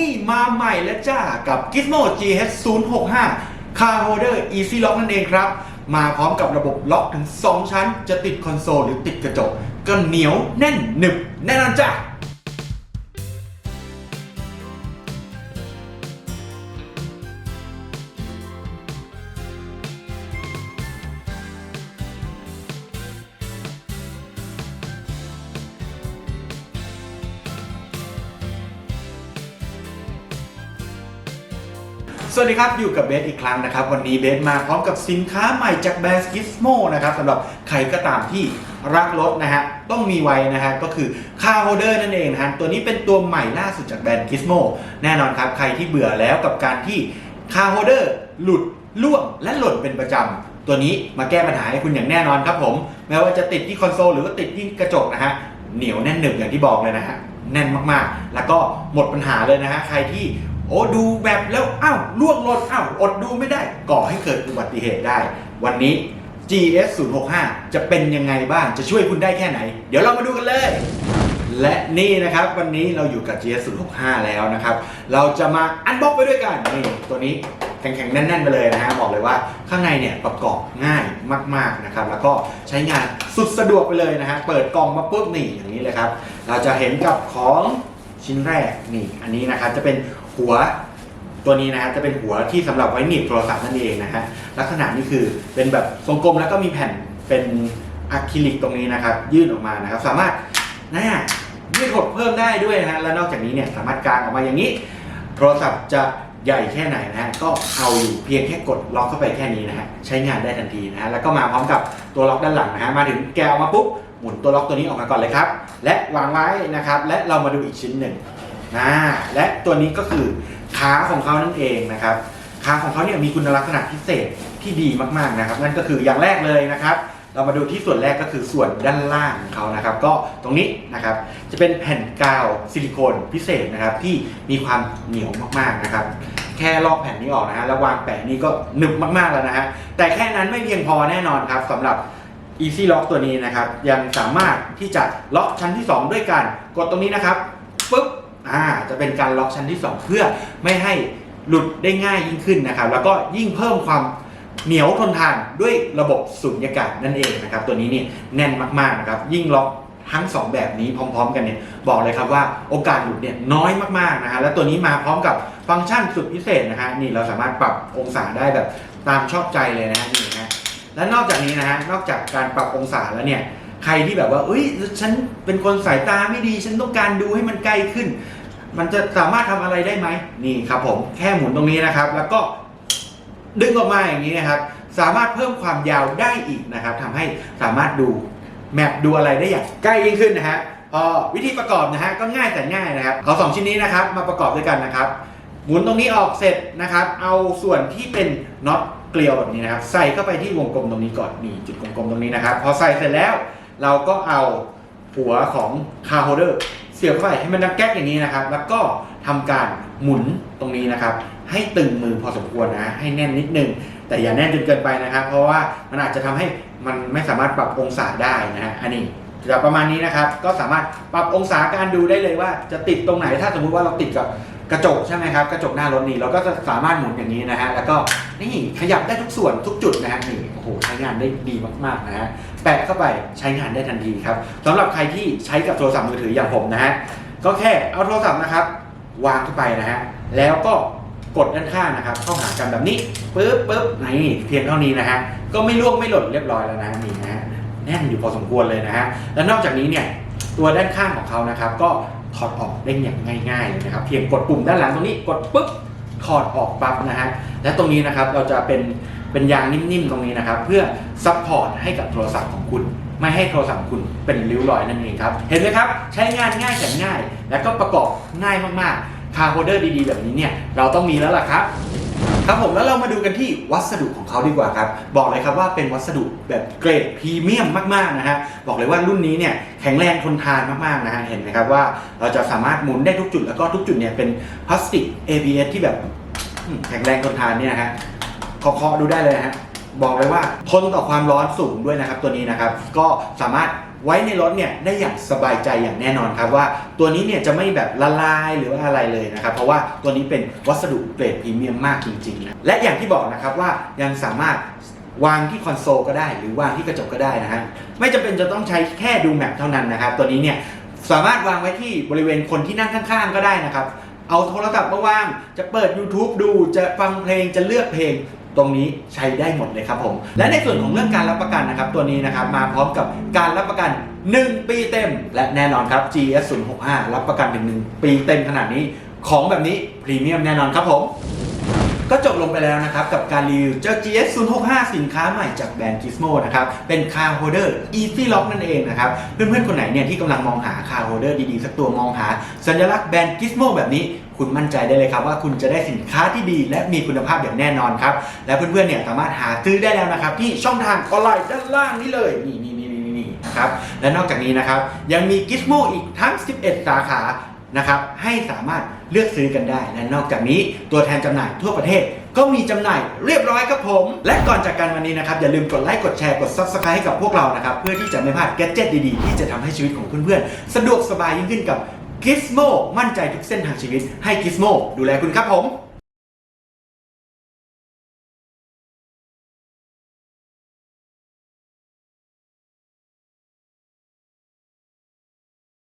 นี่มาใหม่แล้วจ้ากับ Gizmo GH 0 6 5 Car Holder Easy Lock นั่นเองครับ มาพร้อมกับระบบล็อกถึง 2 ชั้น จะติดคอนโซลหรือติดกระจก ก็เหนียวแน่นหนึบแน่นอนจ้า สวัสดีครับ อยู่กับเบสอีกครั้งนะครับ วันนี้เบสมาพร้อมกับสินค้าใหม่จากแบรนด์ Gizmo นะครับสำหรับใครก็ตามที่รักรถนะฮะต้องมีไว้นะฮะก็คือ Car Holder นั่นเองนะฮะตัวนี้เป็นตัวใหม่ล่าสุดจากแบรนด์ Gizmo แน่นอนครับ ใครที่เบื่อแล้วกับการที่ Car Holder หลุดล่วงและหล่นเป็นประจำตัวนี้มาแก้ปัญหาให้คุณอย่างแน่นอนครับผมแม้ว่าจะติดที่คอนโซลหรือว่าติดที่กระจกนะฮะเหนียวแน่นหนึบอย่างที่บอกเลยนะฮะแน่นมากๆ แล้วก็หมดปัญหาเลยนะฮะใครที่ โอ้ดูแบบแล้วอ้าวล่วงหล่นอ้าวอดดูไม่ได้ ก่อให้เกิดอุบัติเหตุได้ วันนี้ GS 0 6 5จะเป็นยังไงบ้างจะช่วยคุณได้แค่ไหน เดี๋ยวเรามาดูกันเลย และนี่นะครับวันนี้เราอยู่กับ GS 0 6 5แล้วนะครับ เราจะมาอันบ็อกไปด้วยกันนี่ตัวนี้แข็งๆ แน่น ๆ ไปเลยนะฮะบอกเลยว่าข้างในเนี่ยประกอบง่ายมากๆนะครับแล้วก็ใช้งานสุดสะดวกไปเลยนะฮะเปิดกล่องมาปุ๊บนี่อย่างนี้เลยครับ เราจะเห็นกับของชิ้นแรกนี่อันนี้นะครับจะเป็น หัวตัวนี้นะฮะจะเป็นหัวที่สำหรับไว้หนีบโทรศัพท์นั่นเองนะฮะลักษณะนี้คือเป็นแบบทรงกลมแล้วก็มีแผ่นเป็นอะคริลิกตรงนี้นะครับ ยื่นออกมานะครับ สามารถนะยืดหดเพิ่มได้ด้วยนะฮะและนอกจากนี้เนี่ยสามารถกางออกมาอย่างนี้ โทรศัพท์จะใหญ่แค่ไหนนะฮะก็เอาอยู่เพียงแค่กดล็อกเข้าไปแค่นี้นะฮะใช้งานได้ทันทีนะฮะแล้วก็มาพร้อมกับตัวล็อกด้านหลังนะฮะมาถึงแกะออกมาปุ๊บหมุนตัวล็อกตัวนี้ออกมาก่อนเลยครับ และวางไว้นะครับ และเรามาดูอีกชิ้นหนึ่ง นะและตัวนี้ก็คือขาของเขานั่นเองนะครับขาของเขาเนี่ยมีคุณลักษณะพิเศษที่ดีมากๆนะครับ นั่นก็คืออย่างแรกเลยนะครับ เรามาดูที่ส่วนแรกก็คือส่วนด้านล่างของเขานะครับ ก็ตรงนี้นะครับจะเป็นแผ่นกาวซิลิโคนพิเศษนะครับ ที่มีความเหนียวมากๆนะครับ แค่ลอกแผ่นนี้ออกนะฮะแล้ววางแปะนี้ก็หนึบมากๆแล้วนะฮะแต่แค่นั้นไม่เพียงพอแน่นอนครับสำหรับ Easy Lock ตัวนี้นะครับ ยังสามารถที่จะล็อกชั้นที่ 2 ด้วยการกดตรงนี้นะครับ อ่าจะเป็นการล็อกชั้นที่ 2 เพื่อไม่ให้หลุดได้ง่ายยิ่งขึ้นนะครับ แล้วก็ยิ่งเพิ่มความเหนียวทนทานด้วยระบบสุญญากาศนั่นเองนะครับ ตัวนี้นี่แน่นมากๆนะครับ ยิ่งล็อกทั้ง 2 แบบนี้พร้อม ๆ กันเนี่ยบอกเลยครับว่าโอกาสหลุดเนี่ยน้อยมากๆนะฮะและตัวนี้มาพร้อมกับฟังก์ชันสุดพิเศษนะฮะนี่เราสามารถปรับองศาได้แบบตามชอบใจเลยนะฮะนี่นะฮะและนอกจากนี้นะฮะนอกจากการปรับองศาแล้วเนี่ยใครที่แบบว่าเอ้ยฉันเป็นคนสายตาไม่ดี ฉันต้องการดูให้มันใกล้ขึ้น มันจะสามารถทำอะไรได้ไหมนี่ครับผมแค่หมุนตรงนี้นะครับ แล้วก็ดึงออกมาอย่างนี้นะครับ สามารถเพิ่มความยาวได้อีกนะครับทำให้สามารถดูแมปดูอะไรได้อย่างใกล้ยิ่งขึ้นนะฮะพอวิธีประกอบนะฮะก็ง่ายแต่ง่ายนะครับเอาสองชิ้นนี้นะครับ มาประกอบด้วยกันนะครับ หมุนตรงนี้ออกเสร็จนะครับ เอาส่วนที่เป็นน็อตเกลียวแบบนี้นะครับ ใส่เข้าไปที่วงกลมตรงนี้ก่อนนี่จุดกลมๆตรงนี้นะครับ พอใส่เสร็จแล้ว เราก็เอา หัวของคาร์โฮเดอร์เสียบเข้าไปให้มันดังแก๊กอย่างนี้นะครับ แล้วก็ทำการหมุนตรงนี้นะครับ ให้ตึงมือพอสมควรนะ ให้แน่นนิดนึง แต่อย่าแน่นจนเกินไปนะครับ เพราะว่ามันอาจจะทำให้มันไม่สามารถปรับองศาได้นะฮะอันนี้จะประมาณนี้นะครับ ก็สามารถปรับองศาการดูได้เลยว่าจะติดตรงไหน ถ้าสมมุติว่าเราติดกับ กระจกใช่ไหมครับ กระจกหน้ารถนี่เราก็จะสามารถหมุนอย่างนี้นะฮะ แล้วก็นี่ขยับได้ทุกส่วนทุกจุดนะฮะนี่โอ้โหใช้งานได้ดีมากๆนะฮะ แปะเข้าไปใช้งานได้ทันทีครับสำหรับใครที่ใช้กับโทรศัพท์มือถืออย่างผมนะฮะ ก็แค่เอาโทรศัพท์นะครับ วางเข้าไปนะฮะ แล้วก็กดด้านข้างนะครับ เข้าหากันแบบนี้ปึ๊บปึ๊บนี่เพียงเท่านี้นะฮะ ก็ไม่ล่วงไม่หล่นเรียบร้อยแล้วนะนี่นะฮะ แน่นอยู่พอสมควรเลยนะฮะ และนอกจากนี้เนี่ยตัวด้านข้างของเขานะครับ ก็ ถอดออกได้อย่างง่ายๆเลยนะครับ เพียงกดปุ่มด้านหลังตรงนี้กดปุ๊บถอดออกปั๊บนะฮะและตรงนี้นะครับเราจะเป็นเป็นยางนิ่มๆตรงนี้นะครับ เพื่อซัพพอร์ตให้กับโทรศัพท์ของคุณไม่ให้โทรศัพท์คุณเป็นริ้วรอยนั่นเองครับ เห็นไหมครับ ใช้งานง่ายแสนง่าย และก็ประกอบง่ายมากๆคาร์โฮเดอร์ดีๆ แบบนี้เนี่ย เราต้องมีแล้วล่ะครับ ครับผมแล้วเรามาดูกันที่วัสดุของเขาดีกว่าครับ บอกเลยครับว่าเป็นวัสดุแบบเกรดพรีเมียมมากๆนะฮะบอกเลยว่ารุ่นนี้เนี่ยแข็งแรงทนทานมากๆนะฮะเห็นไหมครับว่าเราจะสามารถหมุนได้ทุกจุดแล้วก็ทุกจุดเนี่ยเป็นพลาสติก ABS ที่แบบแข็งแรงทนทานเนี่ยฮะเคาะๆดูได้เลยฮะบอกเลยว่าทนต่อความร้อนสูงด้วยนะครับตัวนี้นะครับ ก็สามารถ ไว้ในรถเนี่ยได้อย่างสบายใจอย่างแน่นอนครับว่าตัวนี้เนี่ยจะไม่แบบละลายหรือว่าอะไรเลยนะครับ เพราะว่าตัวนี้เป็นวัสดุเกรดพรีเมียมมากจริงๆนะและอย่างที่บอกนะครับว่ายังสามารถวางที่คอนโซลก็ได้ หรือวางที่กระจกก็ได้นะฮะไม่จำเป็นจะต้องใช้แค่ดูแมปเท่านั้นนะครับ ตัวนี้เนี่ยสามารถวางไว้ที่บริเวณคนที่นั่งข้างๆ ก็ได้นะครับเอาโทรศัพท์มาวาง จะเปิด YouTube ดู จะฟังเพลง จะเลือกเพลง ตรงนี้ใช้ได้หมดเลยครับผม และในส่วนของเรื่องการรับประกันนะครับ ตัวนี้นะครับมาพร้อมกับการรับประกัน 1 ปีเต็ม และแน่นอนครับ GS 0 6 5รับประกันถึง1ปีเต็มขนาดนี้ของแบบนี้พรีเมียมแน่นอนครับผมก็จบลงไปแล้วนะครับ กับการรีวิวเจ้า GS 0 6 5สินค้าใหม่จากแบรนด์ Gizmo นะครับ เป็นคาร์โฮเดอร์ Easy Lock นั่นเองนะครับ เพื่อนๆ คนไหนเนี่ยที่กำลังมองหาคาร์โฮเดอร์ดีๆ สักตัวมองหา สัญลักษณ์แบรนด์ Gizmo แบบนี้ คุณมั่นใจได้เลยครับว่าคุณจะได้สินค้าที่ดี และมีคุณภาพอย่างแน่นอนครับ และเพื่อนๆเนี่ยสามารถหาซื้อได้แล้วนะครับ ที่ช่องทางออนไลน์ด้านล่างนี้เลยนี่นี่นี่นี่นี่นะครับและนอกจากนี้นะครับยังมี Gizmo อีกทั้ง 11 สาขานะครับให้สามารถเลือกซื้อกันได้ และนอกจากนี้ตัวแทนจำหน่ายทั่วประเทศก็มีจำหน่ายเรียบร้อยครับผม และก่อนจากกันวันนี้นะครับ อย่าลืมกดไลค์กดแชร์กด Subscribe ให้กับพวกเรานะครับ เพื่อที่จะไม่พลาดแกจิตดีๆ ที่จะทำให้ชีวิตของเพื่อนๆ สะดวกสบายยิ่งขึ้นกับ กิสโมมั่นใจทุกเส้นทางชีวิต ให้กิสโมดูแลคุณครับผม